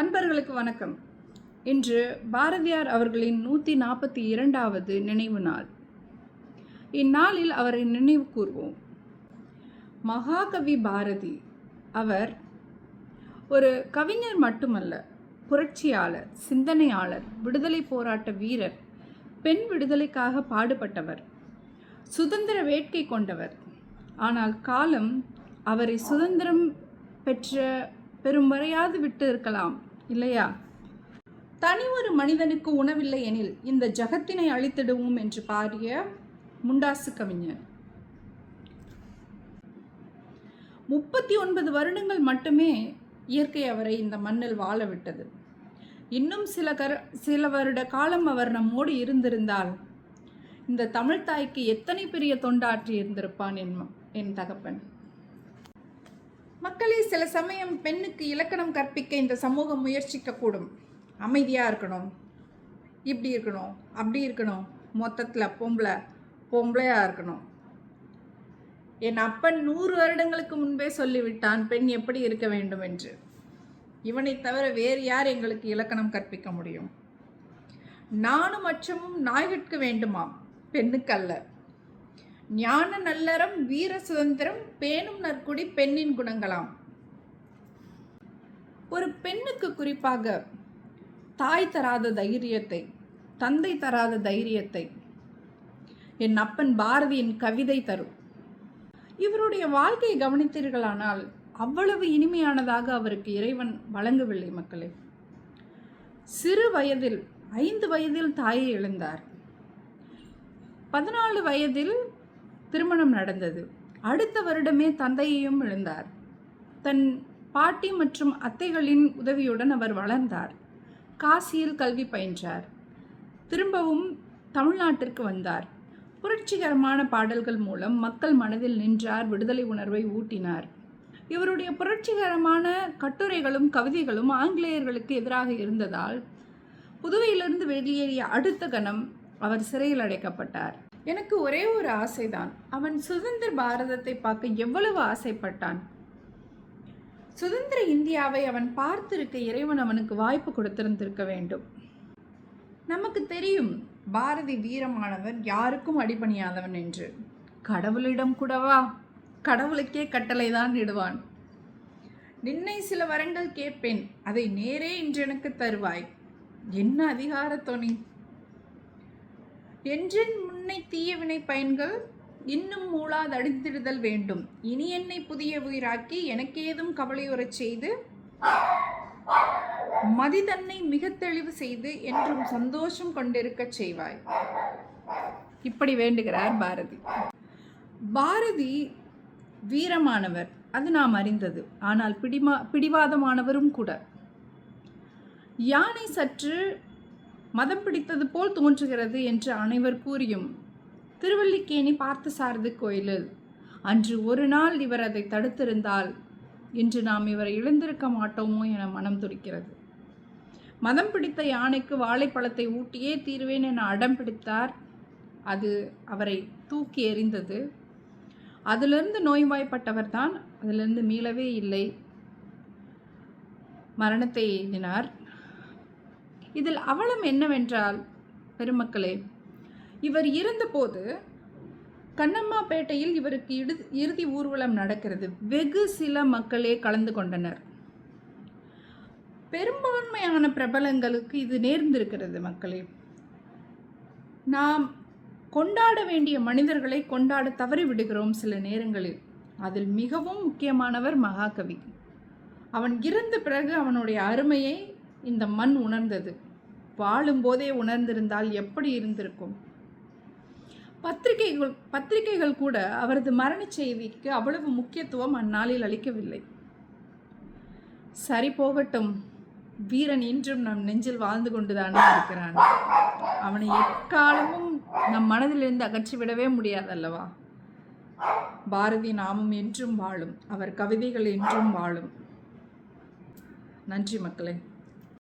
அன்பர்களுக்கு வணக்கம். இன்று பாரதியார் அவர்களின் நூற்றி நாற்பத்தி இரண்டாவது நினைவு நாள். இந்நாளில் அவரை நினைவு கூர்வோம். மகாகவி பாரதி அவர் ஒரு கவிஞர் மட்டுமல்ல புரட்சியாளர் சிந்தனையாளர் விடுதலை போராட்ட வீரர் பெண் விடுதலைக்காக பாடுபட்டவர் சுதந்திர வேட்கை கொண்டவர். ஆனால் காலம் அவரை சுதந்திரம் பெற்ற பெரும் வரையாது விட்டு இருக்கலாம் இல்லையா? தனி ஒரு மனிதனுக்கு உணவில்லை எனில் இந்த ஜகத்தினை அழித்திடுவோம் என்று பாடிய முண்டாசு கவிஞர். முப்பத்தி ஒன்பது வருடங்கள் மட்டுமே இயற்கை அவரை இந்த மண்ணில் வாழ விட்டது. இன்னும் சில கர சில வருட காலம் அவர் நம்மோடு இருந்திருந்தால் இந்த தமிழ் தாய்க்கு எத்தனை பெரிய தொண்டாற்றி இருந்திருப்பான் என் என் தகப்பன்? மக்களே சில சமயம் பெண்ணுக்கு இலக்கணம் கற்பிக்க இந்த சமூகம் முயற்சிக்கக்கூடும். அமைதியாக இருக்கணும். இப்படி இருக்கணும் அப்படி இருக்கணும். மொத்தத்தில் பொம்பளை பொம்பளையாக இருக்கணும். என் அப்பன் நூறு வருடங்களுக்கு முன்பே சொல்லிவிட்டான் பெண் எப்படி இருக்க வேண்டும் என்று? இவனை தவிர வேறு யார் எங்களுக்கு இலக்கணம் கற்பிக்க முடியும்? நானும் அச்சமும் நாய்கட்கு வேண்டுமாம். பெண்ணுக்கல்ல ஞான நல்லறம் வீர சுதந்திரம் பேணும் நற்குடி பெண்ணின் குணங்களாம். ஒரு பெண்ணுக்கு குறிப்பாக தாய் தராத தைரியத்தை தந்தை தராத தைரியத்தை என் அப்பன் பாரதியின் கவிதை தரும். இவருடைய வாழ்க்கையை கவனித்தீர்களானால் அவ்வளவு இனிமையானதாக அவருக்கு இறைவன் வழங்கவில்லை மக்களே. சிறு வயதில் ஐந்து வயதில் தாயை இழந்தார். பதினாலு வயதில் திருமணம் நடந்தது. அடுத்த வருடமே தந்தையையும் இழந்தார். தன் பாட்டி மற்றும் அத்தைகளின் உதவியுடன் அவர் வளர்ந்தார். காசியில் கல்வி பயின்றார். திரும்பவும் தமிழ்நாட்டிற்கு வந்தார். புரட்சிகரமான பாடல்கள் மூலம் மக்கள் மனதில் நின்றார் விடுதலை உணர்வை ஊட்டினார். இவருடைய புரட்சிகரமான கட்டுரைகளும் கவிதைகளும் ஆங்கிலேயர்களுக்கு எதிராக இருந்ததால் புதுவையிலிருந்து வெளியேறிய அடுத்த கணம் அவர் சிறையில் அடைக்கப்பட்டார். எனக்கு ஒரே ஒரு ஆசைதான். அவன் சுதந்திர பாரதத்தை பார்க்க எவ்வளவு ஆசைப்பட்டான். சுதந்திர இந்தியாவை அவன் பார்த்திருக்க இறைவன் அவனுக்கு வாய்ப்பு கொடுத்திருந்திருக்க வேண்டும். நமக்கு தெரியும் பாரதி வீரமானவர் யாருக்கும் அடிபணியாதவன் என்று. கடவுளிடம் கூடவா கடவுளுக்கே கட்டளை தான் இடுவான். நின்னை சில வரங்கள் கேட்பேன் அதை நேரே இன்று எனக்கு தருவாய். என்ன அதிகார துணி என்றின் முன்னை தீயவினை பயன்கள் இன்னும் மூளாதடித்திடுதல் வேண்டும். இனி என்னை புதிய உயிராக்கி எனக்கேதும் கவலையுறச் செய்து மதி தன்னை மிக தெளிவு செய்து என்றும் சந்தோஷம் கொண்டிருக்கச் செய்வாய். இப்படி வேண்டுகிறார் பாரதி. பாரதி வீரமானவர் அது நாம் அறிந்தது. ஆனால் பிடிமா பிடிவாதமானவரும் கூட. யானை சற்று மதம் பிடித்தது போல் தோன்றுகிறது என்று அனைவர் கூறியும். திருவல்லிக்கேணி பார்த்தசாரதி கோயிலில் அன்று ஒரு நாள் இவர் அதை தடுத்திருந்தால் இன்று நாம் இவரை இழந்திருக்க மாட்டோமோ என மனம் துடிக்கிறது. மதம் பிடித்த யானைக்கு வாழைப்பழத்தை ஊட்டியே தீர்வேன் என அடம் பிடித்தார். அது அவரை தூக்கி எறிந்தது. அதிலிருந்து நோய்வாய்ப்பட்டவர் தான் அதிலிருந்து மீளவே இல்லை. மரணத்தை எழுதினார் இதில் அவலம் என்னவென்றால் பெருமக்களே இவர் இருந்தபோது கண்ணம்மாப்பேட்டையில் இவருக்கு இடு இறுதி ஊர்வலம் நடக்கிறது. வெகு சில மக்களே கலந்து கொண்டனர். பெரும்பான்மையான பிரபலங்களுக்கு இது நேர்ந்திருக்கிறது மக்களே. நாம் கொண்டாட வேண்டிய மனிதர்களை கொண்டாட தவறி விடுகிறோம் சில நேரங்களில். அதில் மிகவும் முக்கியமானவர் மகாகவி. அவன் இறந்த பிறகு அவனுடைய அருமையை இந்த மண் உணர்ந்தது. வாழும்போதே உணர்ந்திருந்தால் எப்படி இருந்திருக்கும்? பத்திரிகைகள் பத்திரிகைகள் கூட அவரது மரண செய்திக்கு அவ்வளவு முக்கியத்துவம் அந்நாளில் அளிக்கவில்லை. சரி போகட்டும். வீரன் இன்றும் நம் நெஞ்சில் வாழ்ந்து கொண்டுதானே இருக்கிறான். அவனை எக்காலமும் நம் மனதிலிருந்து அகற்றிவிடவே முடியாதல்லவா? பாரதி நாமம் என்றும் வாழும். அவர் கவிதைகள் என்றும் வாழும். நன்றி மக்களே.